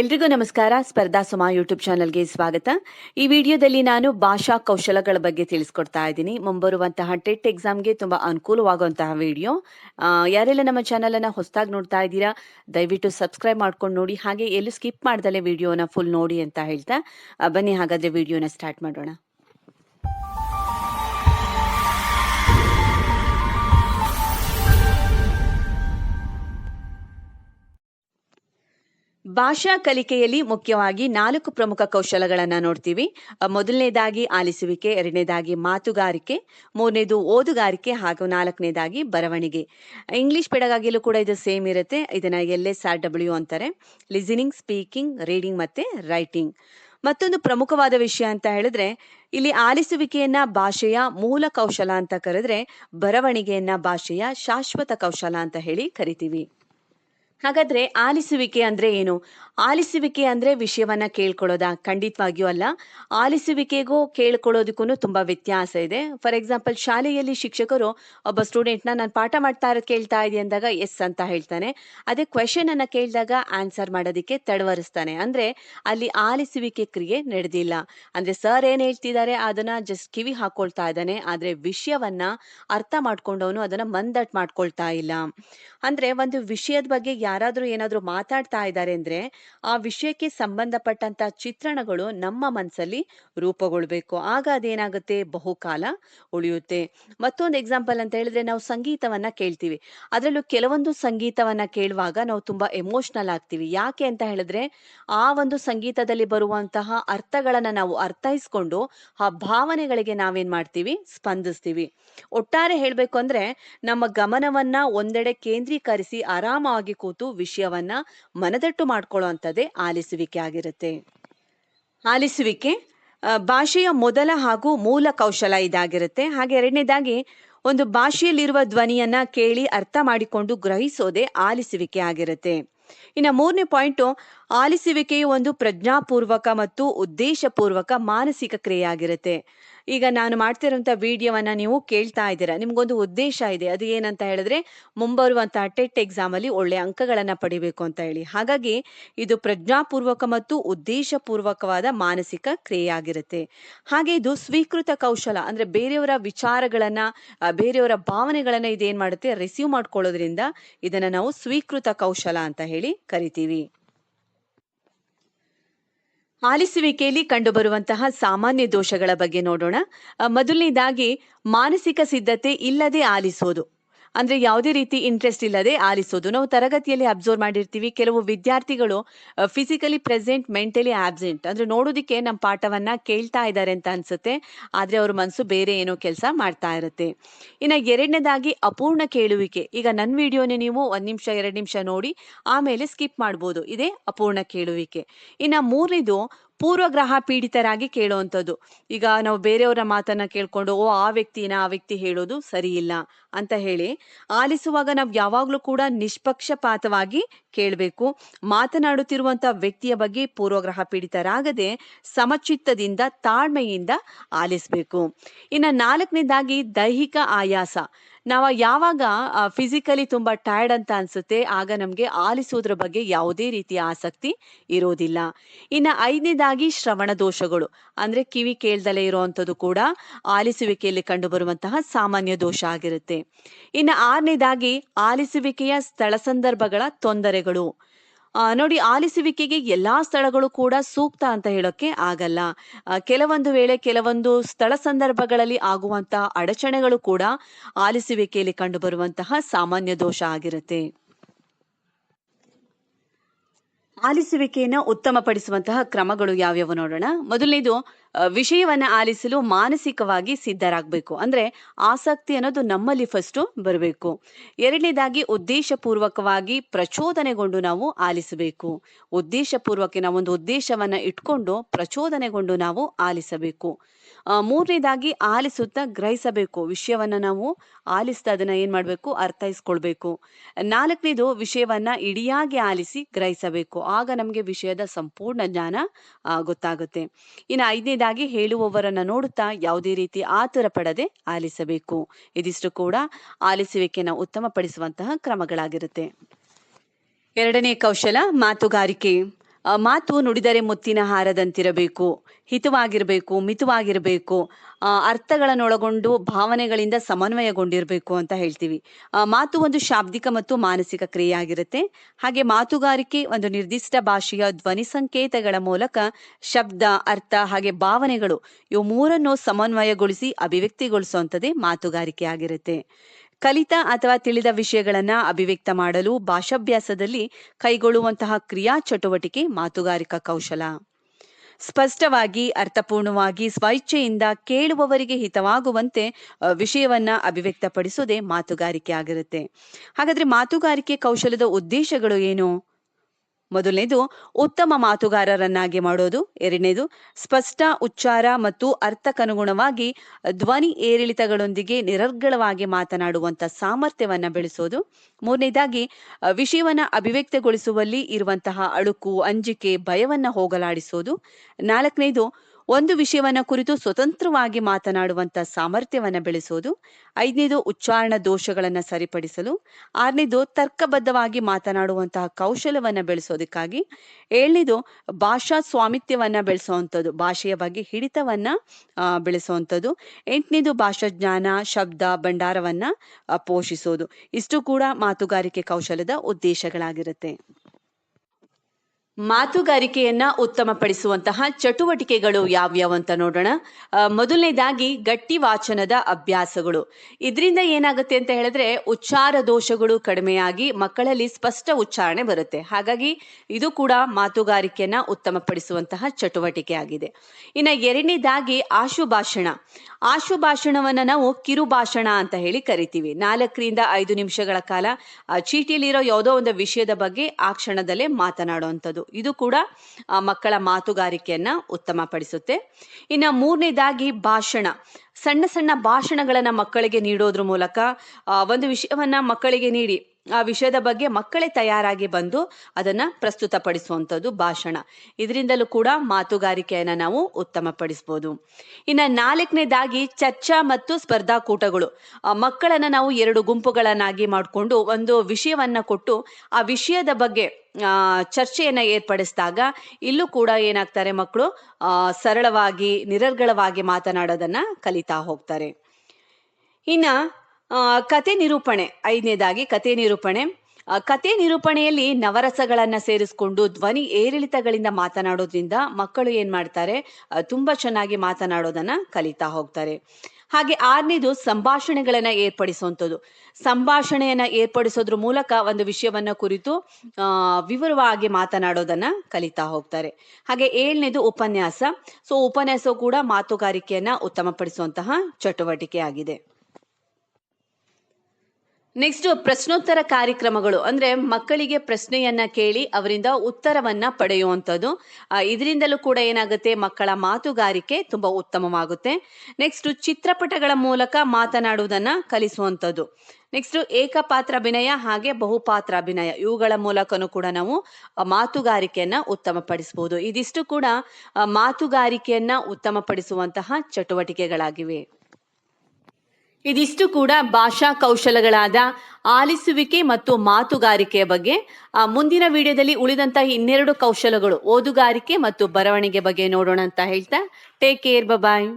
ಎಲ್ರಿಗೂ ನಮಸ್ಕಾರ. ಸ್ಪರ್ಧಾ ಸುಮಾ ಯೂಟ್ಯೂಬ್ ಚಾನಲ್ಗೆ ಸ್ವಾಗತ. ಈ ವಿಡಿಯೋದಲ್ಲಿ ನಾನು ಭಾಷಾ ಕೌಶಲಗಳ ಬಗ್ಗೆ ತಿಳಿಸ್ಕೊಡ್ತಾ ಇದ್ದೀನಿ. ಮುಂಬರುವಂತಹ ಟೆಟ್ ಎಕ್ಸಾಮ್ಗೆ ತುಂಬ ಅನುಕೂಲವಾಗುವಂತಹ ವಿಡಿಯೋ. ಯಾರೆಲ್ಲ ನಮ್ಮ ಚಾನಲನ್ನು ಹೊಸದಾಗಿ ನೋಡ್ತಾ ಇದ್ದೀರಾ, ದಯವಿಟ್ಟು ಸಬ್ಸ್ಕ್ರೈಬ್ ಮಾಡ್ಕೊಂಡು ನೋಡಿ. ಹಾಗೆ ಎಲ್ಲೂ ಸ್ಕಿಪ್ ಮಾಡ್ದಲೇ ವಿಡಿಯೋನ ಫುಲ್ ನೋಡಿ ಅಂತ ಹೇಳ್ತಾ ಬನ್ನಿ ಹಾಗಾದ್ರೆ ವಿಡಿಯೋನ ಸ್ಟಾರ್ಟ್ ಮಾಡೋಣ. ಭಾಷಾ ಕಲಿಕೆಯಲ್ಲಿ ಮುಖ್ಯವಾಗಿ ನಾಲ್ಕು ಪ್ರಮುಖ ಕೌಶಲಗಳನ್ನು ನೋಡ್ತೀವಿ. ಮೊದಲನೇದಾಗಿ ಆಲಿಸುವಿಕೆ, ಎರಡನೇದಾಗಿ ಮಾತುಗಾರಿಕೆ, ಮೂರನೇದು ಓದುಗಾರಿಕೆ ಹಾಗೂ ನಾಲ್ಕನೇದಾಗಿ ಬರವಣಿಗೆ. ಇಂಗ್ಲಿಷ್ ಪೆಡಗಾಗಿಲೂ ಕೂಡ ಇದು ಸೇಮ್ ಇರುತ್ತೆ. ಇದನ್ನ ಎಲ್, ಎಸ್, ಆರ್, ಡಬ್ಲ್ಯೂ ಅಂತಾರೆ. ಲಿಸನಿಂಗ್ ಸ್ಪೀಕಿಂಗ್ ರೀಡಿಂಗ್ ಮತ್ತೆ ರೈಟಿಂಗ್ ಮತ್ತೊಂದು ಪ್ರಮುಖವಾದ ವಿಷಯ ಅಂತ ಹೇಳಿದ್ರೆ, ಇಲ್ಲಿ ಆಲಿಸುವಿಕೆಯನ್ನ ಭಾಷೆಯ ಮೂಲ ಕೌಶಲ ಅಂತ ಕರೆದ್ರೆ ಬರವಣಿಗೆಯನ್ನ ಭಾಷೆಯ ಶಾಶ್ವತ ಕೌಶಲ ಅಂತ ಹೇಳಿ ಕರಿತೀವಿ. ಹಾಗಾದ್ರೆ ಆಲಿಸುವಿಕೆ ಅಂದ್ರೆ ಏನು? ಆಲಿಸುವಿಕೆ ಅಂದ್ರೆ ವಿಷಯವನ್ನ ಕೇಳ್ಕೊಳ್ಳೋದಾ? ಖಂಡಿತವಾಗಿಯೂ ಅಲ್ಲ. ಆಲಿಸುವಿಕೆಗೂ ಕೇಳ್ಕೊಳ್ಳೋದಕ್ಕೂ ತುಂಬಾ ವ್ಯತ್ಯಾಸ ಇದೆ. ಫಾರ್ ಎಕ್ಸಾಂಪಲ್, ಶಾಲೆಯಲ್ಲಿ ಶಿಕ್ಷಕರು ಒಬ್ಬ ಸ್ಟೂಡೆಂಟ್ನ, ನಾನು ಪಾಠ ಮಾಡ್ತಾ ಇರೋದು ಕೇಳ್ತಾ ಇದೆ ಅಂದಾಗ ಎಸ್ ಅಂತ ಹೇಳ್ತಾನೆ. ಅದೇ ಕ್ವೆಶನ್ ಅನ್ನ ಕೇಳಿದಾಗ ಆನ್ಸರ್ ಮಾಡೋದಕ್ಕೆ ತಡವರಿಸ್ತಾನೆ. ಅಂದ್ರೆ ಅಲ್ಲಿ ಆಲಿಸುವಿಕೆ ಕ್ರಿಯೆ ನಡೆದಿಲ್ಲ. ಅಂದ್ರೆ ಸರ್ ಏನ್ ಹೇಳ್ತಿದ್ದಾರೆ? ಅದನ್ನ ಜಸ್ಟ್ ಕಿವಿ ಹಾಕೊಳ್ತಾ ಇದ್ದಾನೆ. ಆದ್ರೆ ವಿಷಯವನ್ನ ಅರ್ಥ ಮಾಡ್ಕೊಂಡವನು ಅದನ್ನ ಮಂದಟ್ ಮಾಡ್ಕೊಳ್ತಾ ಇಲ್ಲ. ಅಂದ್ರೆ ಒಂದು ವಿಷಯದ ಬಗ್ಗೆ ಯಾರಾದ್ರೂ ಏನಾದರೂ ಮಾತಾಡ್ತಾ ಇದ್ದಾರೆ ಅಂದ್ರೆ ಆ ವಿಷಯಕ್ಕೆ ಸಂಬಂಧಪಟ್ಟಂತ ಚಿತ್ರಣಗಳು ನಮ್ಮ ಮನಸ್ಸಲ್ಲಿ ರೂಪುಗೊಳ್ಬೇಕು. ಆಗ ಅದೇನಾಗುತ್ತೆ? ಬಹುಕಾಲ ಉಳಿಯುತ್ತೆ. ಮತ್ತೊಂದು ಎಕ್ಸಾಂಪಲ್ ಅಂತ ಹೇಳಿದ್ರೆ ನಾವು ಸಂಗೀತವನ್ನ ಕೇಳ್ತೀವಿ. ಅದರಲ್ಲೂ ಕೆಲವೊಂದು ಸಂಗೀತವನ್ನ ಕೇಳುವಾಗ ನಾವು ತುಂಬಾ ಎಮೋಷನಲ್ ಆಗ್ತೀವಿ. ಯಾಕೆ ಅಂತ ಹೇಳಿದ್ರೆ ಆ ಒಂದು ಸಂಗೀತದಲ್ಲಿ ಬರುವಂತಹ ಅರ್ಥಗಳನ್ನ ನಾವು ಅರ್ಥೈಸ್ಕೊಂಡು ಆ ಭಾವನೆಗಳಿಗೆ ನಾವೇನ್ ಮಾಡ್ತೀವಿ? ಸ್ಪಂದಿಸ್ತೀವಿ. ಒಟ್ಟಾರೆ ಹೇಳ್ಬೇಕು ಅಂದ್ರೆ ನಮ್ಮ ಗಮನವನ್ನ ಒಂದೆಡೆ ಕೇಂದ್ರೀಕರಿಸಿ ಆರಾಮವಾಗಿ ಕೂತು ವಿಷಯವನ್ನ ಮನದಟ್ಟು ಮಾಡ್ಕೊಳ್ಳೋ ಅಂಥದ್ದೇ ಆಲಿಸುವಿಕೆ ಆಗಿರುತ್ತೆ. ಆಲಿಸುವಿಕೆ ಭಾಷೆಯ ಮೊದಲ ಹಾಗೂ ಮೂಲ ಕೌಶಲ ಇದಾಗಿರುತ್ತೆ. ಹಾಗೆ ಎರಡನೇದಾಗಿ ಒಂದು ಭಾಷೆಯಲ್ಲಿರುವ ಧ್ವನಿಯನ್ನ ಕೇಳಿ ಅರ್ಥ ಮಾಡಿಕೊಂಡು ಗ್ರಹಿಸೋದೇ ಆಲಿಸುವಿಕೆ ಆಗಿರುತ್ತೆ. ಇನ್ನು ಮೂರನೇ ಪಾಯಿಂಟು, ಆಲಿಸುವಿಕೆಯು ಒಂದು ಪ್ರಜ್ಞಾಪೂರ್ವಕ ಮತ್ತು ಉದ್ದೇಶಪೂರ್ವಕ ಮಾನಸಿಕ ಕ್ರಿಯೆ ಆಗಿರುತ್ತೆ. ಈಗ ನಾನು ಮಾಡ್ತಿರೋಂಥ ವಿಡಿಯೋವನ್ನ ನೀವು ಕೇಳ್ತಾ ಇದ್ದೀರಾ? ನಿಮ್ಗೊಂದು ಉದ್ದೇಶ ಇದೆ. ಅದು ಏನಂತ ಹೇಳಿದ್ರೆ ಮುಂಬರುವಂಥ ಟೆಟ್ ಎಕ್ಸಾಮ್ ಅಲ್ಲಿ ಒಳ್ಳೆ ಅಂಕಗಳನ್ನ ಪಡಿಬೇಕು ಅಂತ ಹೇಳಿ. ಹಾಗಾಗಿ ಇದು ಪ್ರಜ್ಞಾಪೂರ್ವಕ ಮತ್ತು ಉದ್ದೇಶಪೂರ್ವಕವಾದ ಮಾನಸಿಕ ಕ್ರಿಯೆಯಾಗಿರುತ್ತೆ. ಹಾಗೆ ಇದು ಸ್ವೀಕೃತ ಕೌಶಲ, ಅಂದ್ರೆ ಬೇರೆಯವರ ವಿಚಾರಗಳನ್ನ ಬೇರೆಯವರ ಭಾವನೆಗಳನ್ನ ಇದೇನು ಮಾಡುತ್ತೆ? ರಿಸೀವ್ ಮಾಡ್ಕೊಳ್ಳೋದ್ರಿಂದ ಇದನ್ನ ನಾವು ಸ್ವೀಕೃತ ಕೌಶಲ ಅಂತ ಹೇಳಿ ಕರಿತೀವಿ. ಆಲಿಸುವಿಕೆಯಲ್ಲಿ ಕಂಡುಬರುವಂತಹ ಸಾಮಾನ್ಯ ದೋಷಗಳ ಬಗ್ಗೆ ನೋಡೋಣ. ಮೊದಲನೇದಾಗಿ ಮಾನಸಿಕ ಸಿದ್ಧತೆ ಇಲ್ಲದೆ ಆಲಿಸೋದು ಅಂದ್ರೆ ಯಾವುದೇ ರೀತಿ ಇಂಟ್ರೆಸ್ಟ್ ಇಲ್ಲದೆ ಆಲಿಸೋದು. ನಾವು ತರಗತಿಯಲ್ಲಿ ಅಬ್ಸರ್ವ್ ಮಾಡಿರ್ತೀವಿ, ಕೆಲವು ವಿದ್ಯಾರ್ಥಿಗಳು ಫಿಸಿಕಲಿ ಪ್ರೆಸೆಂಟ್ ಮೆಂಟಲಿ ಆಬ್ಸೆಂಟ್ ಅಂದ್ರೆ ನೋಡೋದಕ್ಕೆ ನಮ್ಮ ಪಾಠವನ್ನ ಕೇಳ್ತಾ ಇದ್ದಾರೆ ಅಂತ ಅನ್ಸುತ್ತೆ. ಆದ್ರೆ ಅವ್ರ ಮನಸ್ಸು ಬೇರೆ ಏನೋ ಕೆಲಸ ಮಾಡ್ತಾ ಇರುತ್ತೆ. ಇನ್ನು ಎರಡನೇದಾಗಿ ಅಪೂರ್ಣ ಕೇಳುವಿಕೆ. ಈಗ ನನ್ನ ವಿಡಿಯೋನೇ ನೀವು ಒಂದು ನಿಮಿಷ, ಎರಡು ನಿಮಿಷ ನೋಡಿ, ಆಮೇಲೆ ಸ್ಕಿಪ್ ಮಾಡ್ಬೋದು. ಇದೇ ಅಪೂರ್ಣ ಕೇಳುವಿಕೆ. ಇನ್ನು ಮೂರನೇದು ಪೂರ್ವಗ್ರಹ ಪೀಡಿತರಾಗಿ ಕೇಳುವಂಥದ್ದು. ಈಗ ನಾವು ಬೇರೆಯವರ ಮಾತನ್ನ ಕೇಳ್ಕೊಂಡು, ಓ, ಆ ವ್ಯಕ್ತಿನ ಆ ವ್ಯಕ್ತಿ ಹೇಳೋದು ಸರಿ ಇಲ್ಲ ಅಂತ ಹೇಳಿ ಆಲಿಸುವಾಗ ನಾವು ಯಾವಾಗಲೂ ಕೂಡ ನಿಷ್ಪಕ್ಷಪಾತವಾಗಿ ಕೇಳಬೇಕು. ಮಾತನಾಡುತ್ತಿರುವಂತ ವ್ಯಕ್ತಿಯ ಬಗ್ಗೆ ಪೂರ್ವಗ್ರಹ ಪೀಡಿತರಾಗದೆ ಸಮಚಿತ್ತದಿಂದ, ತಾಳ್ಮೆಯಿಂದ ಆಲಿಸಬೇಕು. ಇನ್ನು ನಾಲ್ಕನೇದಾಗಿ ದೈಹಿಕ ಆಯಾಸ. ನಾವು ಯಾವಾಗ ಫಿಸಿಕಲಿ ತುಂಬಾ ಟಯರ್ಡ್ ಅಂತ ಅನ್ಸುತ್ತೆ, ಆಗ ನಮಗೆ ಆಲಿಸೋದ್ರ ಬಗ್ಗೆ ಯಾವುದೇ ರೀತಿಯ ಆಸಕ್ತಿ ಇರೋದಿಲ್ಲ. ಇನ್ನ ಐದನೇದಾಗಿ ಶ್ರವಣ ದೋಷಗಳು. ಅಂದ್ರೆ ಕಿವಿ ಕೇಳ್ದಲೇ ಇರುವಂತದ್ದು ಕೂಡ ಆಲಿಸುವಿಕೆಯಲ್ಲಿ ಕಂಡುಬರುವಂತಹ ಸಾಮಾನ್ಯ ದೋಷ ಆಗಿರುತ್ತೆ. ಇನ್ನ ಆರನೇದಾಗಿ ಆಲಿಸುವಿಕೆಯ ಸ್ಥಳ ಸಂದರ್ಭಗಳ ತೊಂದರೆಗಳು. ನೋಡಿ, ಆಲಿಸುವಿಕೆಗೆ ಎಲ್ಲಾ ಸ್ಥಳಗಳು ಕೂಡ ಸೂಕ್ತ ಅಂತ ಹೇಳೋಕೆ ಆಗಲ್ಲ. ಕೆಲವೊಂದು ವೇಳೆ ಕೆಲವೊಂದು ಸ್ಥಳ ಸಂದರ್ಭಗಳಲ್ಲಿ ಆಗುವಂತಹ ಅಡಚಣೆಗಳು ಕೂಡ ಆಲಿಸುವಿಕೆಯಲ್ಲಿ ಕಂಡುಬರುವಂತಹ ಸಾಮಾನ್ಯ ದೋಷ ಆಗಿರುತ್ತೆ. ಆಲಿಸುವಿಕೆಯನ್ನು ಉತ್ತಮಪಡಿಸುವಂತಹ ಕ್ರಮಗಳು ಯಾವ್ಯಾವು ನೋಡೋಣ. ಮೊದಲನೇದು ವಿಷಯವನ್ನ ಆಲಿಸಲು ಮಾನಸಿಕವಾಗಿ ಸಿದ್ಧರಾಗಬೇಕು. ಅಂದ್ರೆ ಆಸಕ್ತಿ ಅನ್ನೋದು ನಮ್ಮಲ್ಲಿ ಫಸ್ಟು ಬರಬೇಕು. ಎರಡನೇದಾಗಿ ಉದ್ದೇಶಪೂರ್ವಕವಾಗಿ ಪ್ರಚೋದನೆಗೊಂಡು ನಾವು ಆಲಿಸಬೇಕು. ಉದ್ದೇಶಪೂರ್ವಕ್ಕೆ ನಾವೊಂದು ಉದ್ದೇಶವನ್ನ ಇಟ್ಕೊಂಡು ಪ್ರಚೋದನೆಗೊಂಡು ನಾವು ಆಲಿಸಬೇಕು. ಮೂರನೇದಾಗಿ ಆಲಿಸುತ್ತಾ ಗ್ರಹಿಸಬೇಕು. ವಿಷಯವನ್ನ ನಾವು ಆಲಿಸ್ತಾ ಅದನ್ನು ಏನು ಮಾಡಬೇಕು? ಅರ್ಥೈಸ್ಕೊಳ್ಬೇಕು. ನಾಲ್ಕನೇದು ವಿಷಯವನ್ನ ಇಡಿಯಾಗಿ ಆಲಿಸಿ ಗ್ರಹಿಸಬೇಕು. ಆಗ ನಮಗೆ ವಿಷಯದ ಸಂಪೂರ್ಣ ಜ್ಞಾನ ಗೊತ್ತಾಗುತ್ತೆ. ಇನ್ನು ಐದನೇದಾಗಿ ಹೇಳುವವರನ್ನ ನೋಡುತ್ತಾ ಯಾವುದೇ ರೀತಿ ಆತುರ ಪಡದೆ ಆಲಿಸಬೇಕು. ಇದಿಷ್ಟು ಕೂಡ ಆಲಿಸುವಿಕೆಯನ್ನು ಉತ್ತಮಪಡಿಸುವಂತಹ ಕ್ರಮಗಳಾಗಿರುತ್ತೆ. ಎರಡನೇ ಕೌಶಲ ಮಾತುಗಾರಿಕೆ. ಮಾತು ನುಡಿದರೆ ಮುತ್ತಿನ ಹಾರದಂತಿರಬೇಕು, ಹಿತವಾಗಿರಬೇಕು, ಮಿತವಾಗಿರಬೇಕು ಅರ್ಥಗಳನ್ನೊಳಗೊಂಡು ಭಾವನೆಗಳಿಂದ ಸಮನ್ವಯಗೊಂಡಿರಬೇಕು ಅಂತ ಹೇಳ್ತೀವಿ. ಮಾತು ಒಂದು ಶಾಬ್ದಿಕ ಮತ್ತು ಮಾನಸಿಕ ಕ್ರಿಯೆಯಾಗಿರುತ್ತೆ. ಹಾಗೆ ಮಾತುಗಾರಿಕೆ ಒಂದು ನಿರ್ದಿಷ್ಟ ಭಾಷೆಯ ಧ್ವನಿ ಸಂಕೇತಗಳ ಮೂಲಕ ಶಬ್ದ, ಅರ್ಥ ಹಾಗೆ ಭಾವನೆಗಳು ಇವು ಮೂರನ್ನು ಸಮನ್ವಯಗೊಳಿಸಿ ಅಭಿವ್ಯಕ್ತಿಗೊಳಿಸುವಂಥದ್ದೇ ಮಾತುಗಾರಿಕೆ ಆಗಿರುತ್ತೆ. ಕಲಿತ ಅಥವಾ ತಿಳಿದ ವಿಷಯಗಳನ್ನ ಅಭಿವ್ಯಕ್ತ ಮಾಡಲು ಭಾಷಾಭ್ಯಾಸದಲ್ಲಿ ಕೈಗೊಳ್ಳುವಂತಹ ಕ್ರಿಯಾ ಚಟುವಟಿಕೆ ಮಾತುಗಾರಿಕಾ ಕೌಶಲ. ಸ್ಪಷ್ಟವಾಗಿ, ಅರ್ಥಪೂರ್ಣವಾಗಿ ಸ್ವಇಚ್ಛೆಯಿಂದ ಕೇಳುವವರಿಗೆ ಹಿತವಾಗುವಂತೆ ವಿಷಯವನ್ನ ಅಭಿವ್ಯಕ್ತಪಡಿಸುವುದೇ ಮಾತುಗಾರಿಕೆ ಆಗಿರುತ್ತೆ. ಹಾಗಾದ್ರೆ ಮಾತುಗಾರಿಕೆ ಕೌಶಲದ ಉದ್ದೇಶಗಳು ಏನು? ಮೊದಲನೇದು, ಉತ್ತಮ ಮಾತುಗಾರರನ್ನಾಗಿ ಮಾಡೋದು. ಎರಡನೇದು, ಸ್ಪಷ್ಟ ಉಚ್ಚಾರ ಮತ್ತು ಅರ್ಥಕ್ಕನುಗುಣವಾಗಿ ಧ್ವನಿ ಏರಿಳಿತಗಳೊಂದಿಗೆ ನಿರರ್ಗಳವಾಗಿ ಮಾತನಾಡುವಂತ ಸಾಮರ್ಥ್ಯವನ್ನ ಬೆಳೆಸೋದು. ಮೂರನೇದಾಗಿ, ವಿಷಯವನ್ನ ಅಭಿವ್ಯಕ್ತಗೊಳಿಸುವಲ್ಲಿ ಇರುವಂತಹ ಅಳುಕು, ಅಂಜಿಕೆ, ಭಯವನ್ನ ಹೋಗಲಾಡಿಸೋದು. ನಾಲ್ಕನೇದು ಒಂದು ವಿಷಯವನ್ನ ಕುರಿತು ಸ್ವತಂತ್ರವಾಗಿ ಮಾತನಾಡುವಂತ ಸಾಮರ್ಥ್ಯವನ್ನ ಬೆಳೆಸೋದು, ಐದನೇದು ಉಚ್ಚಾರಣ ದೋಷಗಳನ್ನ ಸರಿಪಡಿಸಲು, ಆರನೇದು ತರ್ಕಬದ್ಧವಾಗಿ ಮಾತನಾಡುವಂತಹ ಕೌಶಲವನ್ನ ಬೆಳೆಸೋದಕ್ಕಾಗಿ, ಏಳನೇದು ಭಾಷಾ ಸ್ವಾಮಿತ್ಯವನ್ನ ಬೆಳೆಸುವಂಥದ್ದು, ಭಾಷೆಯ ಬಗ್ಗೆ ಹಿಡಿತವನ್ನ ಬೆಳೆಸುವಂಥದ್ದು, ಎಂಟನೇದು ಭಾಷಾ ಜ್ಞಾನ, ಶಬ್ದ, ಭಂಡಾರವನ್ನ ಪೋಷಿಸೋದು. ಇಷ್ಟು ಕೂಡ ಮಾತುಗಾರಿಕೆ ಕೌಶಲದ ಉದ್ದೇಶಗಳಾಗಿರುತ್ತೆ. ಮಾತುಗಾರಿಕೆಯನ್ನ ಉತ್ತಮಪಡಿಸುವಂತಹ ಚಟುವಟಿಕೆಗಳು ಯಾವ್ಯಾವ ಅಂತ ನೋಡೋಣ. ಮೊದಲನೇದಾಗಿ ಗಟ್ಟಿ ವಾಚನದ ಅಭ್ಯಾಸಗಳು. ಇದರಿಂದ ಏನಾಗುತ್ತೆ ಅಂತ ಹೇಳಿದ್ರೆ ಉಚ್ಚಾರ ದೋಷಗಳು ಕಡಿಮೆಯಾಗಿ ಮಕ್ಕಳಲ್ಲಿ ಸ್ಪಷ್ಟ ಉಚ್ಚಾರಣೆ ಬರುತ್ತೆ. ಹಾಗಾಗಿ ಇದು ಕೂಡ ಮಾತುಗಾರಿಕೆಯನ್ನ ಉತ್ತಮಪಡಿಸುವಂತಹ ಚಟುವಟಿಕೆ ಆಗಿದೆ. ಇನ್ನ ಎರಡನೇದಾಗಿ ಆಶುಭಾಷಣ. ಆಶುಭಾಷಣವನ್ನ ನಾವು ಕಿರುಭಾಷಣ ಅಂತ ಹೇಳಿ ಕರಿತೀವಿ. ನಾಲ್ಕರಿಂದ ಐದು ನಿಮಿಷಗಳ ಕಾಲ ಆ ಚೀಟಿಲಿರೋ ಯಾವುದೋ ಒಂದು ವಿಷಯದ ಬಗ್ಗೆ ಆ ಕ್ಷಣದಲ್ಲೇ ಮಾತನಾಡುವಂಥದ್ದು ಇದು ಕೂಡ ಮಕ್ಕಳ ಮಾತುಗಾರಿಕೆಯನ್ನ ಉತ್ತಮಪಡಿಸುತ್ತೆ. ಇನ್ನು ಮೂರನೇದಾಗಿ ಭಾಷಣ. ಸಣ್ಣ ಸಣ್ಣ ಭಾಷಣಗಳನ್ನ ಮಕ್ಕಳಿಗೆ ನೀಡೋದ್ರ ಮೂಲಕ ಒಂದು ವಿಷಯವನ್ನ ಮಕ್ಕಳಿಗೆ ನೀಡಿ. ಆ ವಿಷಯದ ಬಗ್ಗೆ ಮಕ್ಕಳೇ ತಯಾರಾಗಿ ಬಂದು ಅದನ್ನ ಪ್ರಸ್ತುತಪಡಿಸುವಂಥದ್ದು ಭಾಷಣ. ಇದರಿಂದಲೂ ಕೂಡ ಮಾತುಗಾರಿಕೆಯನ್ನ ನಾವು ಉತ್ತಮಪಡಿಸ್ಬೋದು. ಇನ್ನು ನಾಲ್ಕನೇದಾಗಿ ಚರ್ಚಾ ಮತ್ತು ಸ್ಪರ್ಧಾಕೂಟಗಳು ಮಕ್ಕಳನ್ನು ನಾವು ಎರಡು ಗುಂಪುಗಳನ್ನಾಗಿ ಮಾಡಿಕೊಂಡು ಒಂದು ವಿಷಯವನ್ನ ಕೊಟ್ಟು ಆ ವಿಷಯದ ಬಗ್ಗೆ ಚರ್ಚೆಯನ್ನು ಏರ್ಪಡಿಸಿದಾಗ ಇಲ್ಲೂ ಕೂಡ ಏನಾಗ್ತಾರೆ ಮಕ್ಕಳು ಸರಳವಾಗಿ, ನಿರರ್ಗಳವಾಗಿ ಮಾತನಾಡೋದನ್ನ ಕಲಿತಾ ಹೋಗ್ತಾರೆ. ಇನ್ನ ಕತೆ ನಿರೂಪಣೆ. ಐದನೇದಾಗಿ ಕತೆ ನಿರೂಪಣೆ. ಕತೆ ನಿರೂಪಣೆಯಲ್ಲಿ ನವರಸಗಳನ್ನು ಸೇರಿಸ್ಕೊಂಡು ಧ್ವನಿ ಏರಿಳಿತಗಳಿಂದ ಮಾತನಾಡೋದ್ರಿಂದ ಮಕ್ಕಳು ಏನು ಮಾಡ್ತಾರೆ? ತುಂಬ ಚೆನ್ನಾಗಿ ಮಾತನಾಡೋದನ್ನ ಕಲಿತಾ ಹೋಗ್ತಾರೆ. ಹಾಗೆ ಆರನೇದು ಸಂಭಾಷಣೆಗಳನ್ನ ಏರ್ಪಡಿಸುವಂಥದ್ದು. ಸಂಭಾಷಣೆಯನ್ನ ಏರ್ಪಡಿಸೋದ್ರ ಮೂಲಕ ಒಂದು ವಿಷಯವನ್ನ ಕುರಿತು ವಿವರವಾಗಿ ಮಾತನಾಡೋದನ್ನ ಕಲಿತಾ ಹೋಗ್ತಾರೆ. ಹಾಗೆ ಏಳನೇದು ಉಪನ್ಯಾಸ. ಸೊ, ಉಪನ್ಯಾಸವು ಕೂಡ ಮಾತುಗಾರಿಕೆಯನ್ನ ಉತ್ತಮಪಡಿಸುವಂತಹ ಚಟುವಟಿಕೆ ಆಗಿದೆ. ನೆಕ್ಸ್ಟ್ ಪ್ರಶ್ನೋತ್ತರ ಕಾರ್ಯಕ್ರಮಗಳು. ಅಂದ್ರೆ ಮಕ್ಕಳಿಗೆ ಪ್ರಶ್ನೆಯನ್ನ ಕೇಳಿ ಅವರಿಂದ ಉತ್ತರವನ್ನ ಪಡೆಯುವಂಥದ್ದು. ಇದರಿಂದಲೂ ಕೂಡ ಏನಾಗುತ್ತೆ? ಮಕ್ಕಳ ಮಾತುಗಾರಿಕೆ ತುಂಬಾ ಉತ್ತಮವಾಗುತ್ತೆ. ನೆಕ್ಸ್ಟ್ ಚಿತ್ರಪಟಗಳ ಮೂಲಕ ಮಾತನಾಡುವುದನ್ನ ಕಲಿಸುವಂಥದ್ದು. ನೆಕ್ಸ್ಟ್ ಏಕಪಾತ್ರ ಅಭಿನಯ ಹಾಗೆ ಬಹುಪಾತ್ರ ಅಭಿನಯ. ಇವುಗಳ ಮೂಲಕನೂ ಕೂಡ ನಾವು ಮಾತುಗಾರಿಕೆಯನ್ನ ಉತ್ತಮಪಡಿಸಬಹುದು ಇದಿಷ್ಟು ಕೂಡ ಮಾತುಗಾರಿಕೆಯನ್ನ ಉತ್ತಮಪಡಿಸುವಂತಹ ಚಟುವಟಿಕೆಗಳಾಗಿವೆ. ಇದಿಷ್ಟು ಕೂಡ ಭಾಷಾ ಕೌಶಲಗಳಾದ ಆಲಿಸುವಿಕೆ ಮತ್ತು ಮಾತುಗಾರಿಕೆಯ ಬಗ್ಗೆ. ಮುಂದಿನ ವಿಡಿಯೋದಲ್ಲಿ ಉಳಿದಂತ ಇನ್ನೆರಡು ಕೌಶಲಗಳು, ಓದುಗಾರಿಕೆ ಮತ್ತು ಬರವಣಿಗೆ ಬಗ್ಗೆ ನೋಡೋಣ ಅಂತ ಹೇಳ್ತಾ. Take care bye